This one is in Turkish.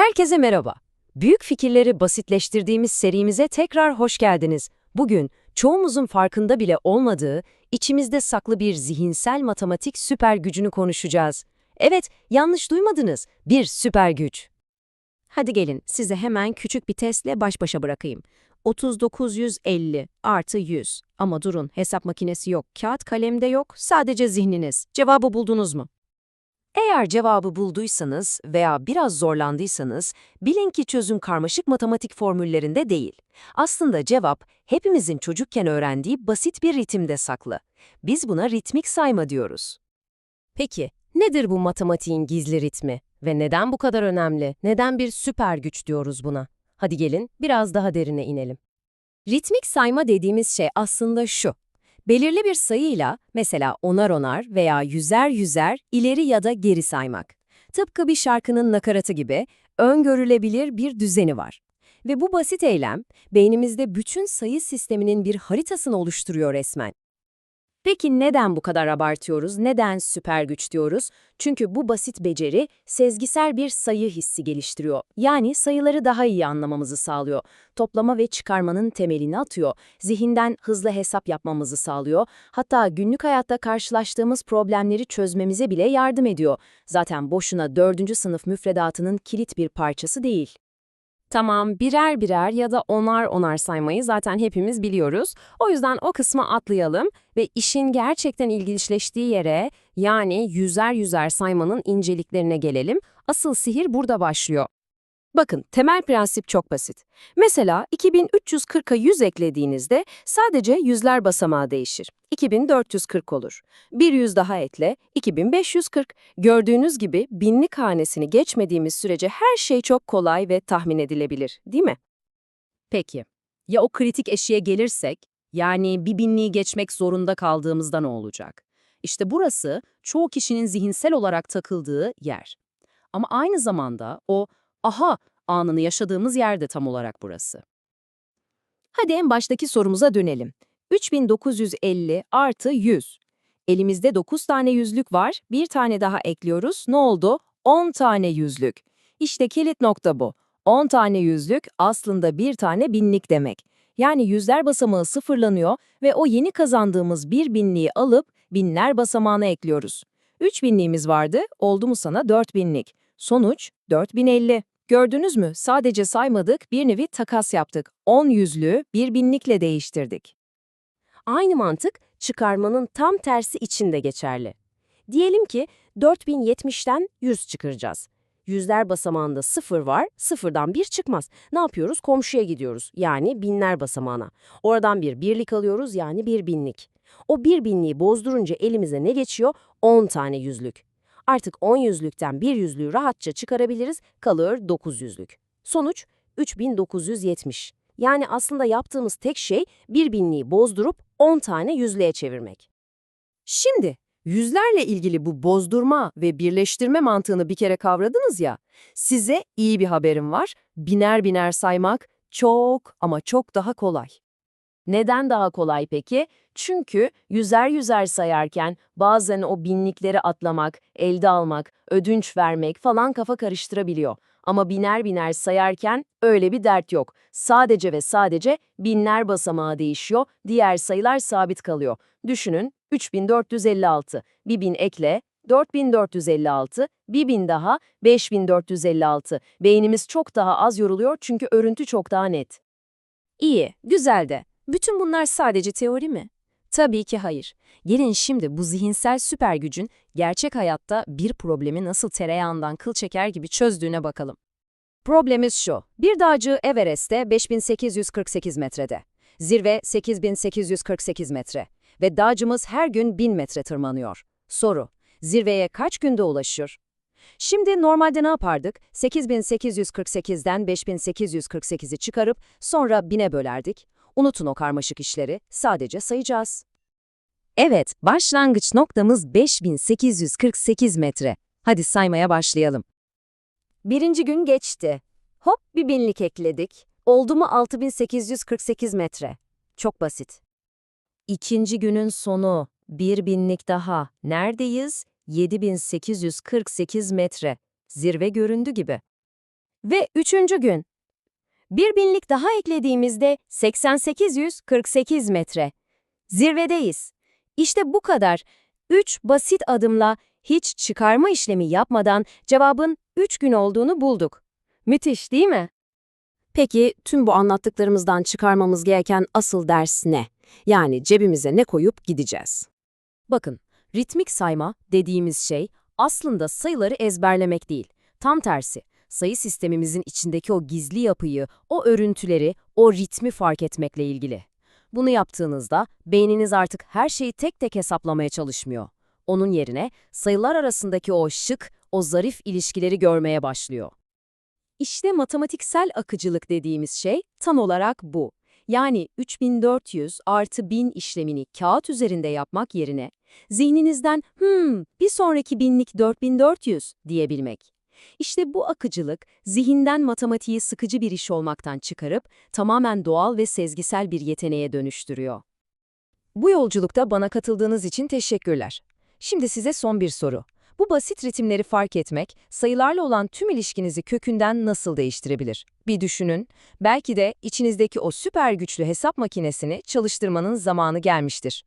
Herkese merhaba. Büyük fikirleri basitleştirdiğimiz serimize tekrar hoş geldiniz. Bugün çoğumuzun farkında bile olmadığı, içimizde saklı bir zihinsel matematik süper gücünü konuşacağız. Evet, yanlış duymadınız. Bir süper güç. Hadi gelin size hemen küçük bir testle baş başa bırakayım. 3950 artı 100. Ama durun hesap makinesi yok, kağıt kalem de yok, sadece zihniniz. Cevabı buldunuz mu? Eğer cevabı bulduysanız veya biraz zorlandıysanız, bilin ki çözüm karmaşık matematik formüllerinde değil. Aslında cevap, hepimizin çocukken öğrendiği basit bir ritimde saklı. Biz buna ritmik sayma diyoruz. Peki, nedir bu matematiğin gizli ritmi? Ve neden bu kadar önemli? Neden bir süper güç diyoruz buna? Hadi gelin, biraz daha derine inelim. Ritmik sayma dediğimiz şey aslında şu. Belirli bir sayıyla, mesela onar onar veya yüzer yüzer ileri ya da geri saymak. Tıpkı bir şarkının nakaratı gibi öngörülebilir bir düzeni var. Ve bu basit eylem, beynimizde bütün sayı sisteminin bir haritasını oluşturuyor resmen. Peki neden bu kadar abartıyoruz, neden süper güç diyoruz? Çünkü bu basit beceri sezgisel bir sayı hissi geliştiriyor. Yani sayıları daha iyi anlamamızı sağlıyor. Toplama ve çıkarmanın temelini atıyor. Zihinden hızlı hesap yapmamızı sağlıyor. Hatta günlük hayatta karşılaştığımız problemleri çözmemize bile yardım ediyor. Zaten boşuna 4. sınıf müfredatının kilit bir parçası değil. Tamam, birer birer ya da onar onar saymayı zaten hepimiz biliyoruz. O yüzden o kısmı atlayalım ve işin gerçekten ilginçleştiği yere, yani yüzer yüzer saymanın inceliklerine gelelim. Asıl sihir burada başlıyor. Bakın, temel prensip çok basit. Mesela 2340'a 100 eklediğinizde sadece yüzler basamağı değişir. 2440 olur. Bir yüz daha ekle, 2540. Gördüğünüz gibi binlik hanesini geçmediğimiz sürece her şey çok kolay ve tahmin edilebilir, değil mi? Peki, ya o kritik eşiğe gelirsek, yani bir binliği geçmek zorunda kaldığımızda ne olacak? İşte burası çoğu kişinin zihinsel olarak takıldığı yer. Ama aynı zamanda o aha anını yaşadığımız yerde tam olarak burası. Hadi en baştaki sorumuza dönelim. 3950 artı 100. Elimizde 9 tane yüzlük var, bir tane daha ekliyoruz. Ne oldu? 10 tane yüzlük. İşte kilit nokta bu. 10 tane yüzlük aslında bir tane binlik demek. Yani yüzler basamağı sıfırlanıyor ve o yeni kazandığımız bir binliği alıp binler basamağına ekliyoruz. 3 binliğimiz vardı, oldu mu sana 4 binlik. Sonuç 4050. Gördünüz mü? Sadece saymadık, bir nevi takas yaptık. 10 yüzlüğü bir binlikle değiştirdik. Aynı mantık çıkarmanın tam tersi için de geçerli. Diyelim ki 4070'ten 100 çıkaracağız. Yüzler basamağında 0 var, sıfırdan 1 çıkmaz. Ne yapıyoruz? Komşuya gidiyoruz, yani binler basamağına. Oradan bir birlik alıyoruz, yani bir binlik. O bir binliği bozdurunca elimize ne geçiyor? 10 tane yüzlük. Artık 10 yüzlükten bir yüzlüğü rahatça çıkarabiliriz, kalır 9 yüzlük. Sonuç 3970. Yani aslında yaptığımız tek şey bir binliği bozdurup 10 tane yüzlüğe çevirmek. Şimdi yüzlerle ilgili bu bozdurma ve birleştirme mantığını bir kere kavradınız ya, size iyi bir haberim var. Biner biner saymak çok ama çok daha kolay. Neden daha kolay peki? Çünkü yüzer yüzer sayarken bazen o binlikleri atlamak, elde almak, ödünç vermek falan kafa karıştırabiliyor. Ama biner biner sayarken öyle bir dert yok. Sadece ve sadece binler basamağı değişiyor, diğer sayılar sabit kalıyor. Düşünün 3456, bir bin ekle, 4456, bir bin daha, 5456. Beynimiz çok daha az yoruluyor çünkü örüntü çok daha net. İyi, güzel de. Bütün bunlar sadece teori mi? Tabii ki hayır. Gelin şimdi bu zihinsel süper gücün gerçek hayatta bir problemi nasıl tereyağından kıl çeker gibi çözdüğüne bakalım. Problemimiz şu. Bir dağcı Everest'te 5848 metrede. Zirve 8848 metre. Ve dağcımız her gün 1000 metre tırmanıyor. Soru. Zirveye kaç günde ulaşır? Şimdi normalde ne yapardık? 8848'den 5848'i çıkarıp sonra 1000'e bölerdik. Unutun o karmaşık işleri, sadece sayacağız. Evet, başlangıç noktamız 5848 metre. Hadi saymaya başlayalım. Birinci gün geçti. Hop bir binlik ekledik. Oldu mu 6848 metre. Çok basit. İkinci günün sonu. Bir binlik daha. Neredeyiz? 7848 metre. Zirve göründü gibi. Ve üçüncü gün. Bir binlik daha eklediğimizde 8848 metre. Zirvedeyiz. İşte bu kadar. Üç basit adımla hiç çıkarma işlemi yapmadan cevabın 3 gün olduğunu bulduk. Müthiş değil mi? Peki tüm bu anlattıklarımızdan çıkarmamız gereken asıl ders ne? Yani cebimize ne koyup gideceğiz? Bakın, ritmik sayma dediğimiz şey aslında sayıları ezberlemek değil. Tam tersi, sayı sistemimizin içindeki o gizli yapıyı, o örüntüleri, o ritmi fark etmekle ilgili. Bunu yaptığınızda beyniniz artık her şeyi tek tek hesaplamaya çalışmıyor. Onun yerine sayılar arasındaki o şık, o zarif ilişkileri görmeye başlıyor. İşte matematiksel akıcılık dediğimiz şey tam olarak bu. Yani 3400 artı 1000 işlemini kağıt üzerinde yapmak yerine zihninizden hmm bir sonraki binlik 4400 diyebilmek. İşte bu akıcılık zihinden matematiği sıkıcı bir iş olmaktan çıkarıp tamamen doğal ve sezgisel bir yeteneğe dönüştürüyor. Bu yolculukta bana katıldığınız için teşekkürler. Şimdi size son bir soru. Bu basit ritimleri fark etmek, sayılarla olan tüm ilişkinizi kökünden nasıl değiştirebilir? Bir düşünün, belki de içinizdeki o süper güçlü hesap makinesini çalıştırmanın zamanı gelmiştir.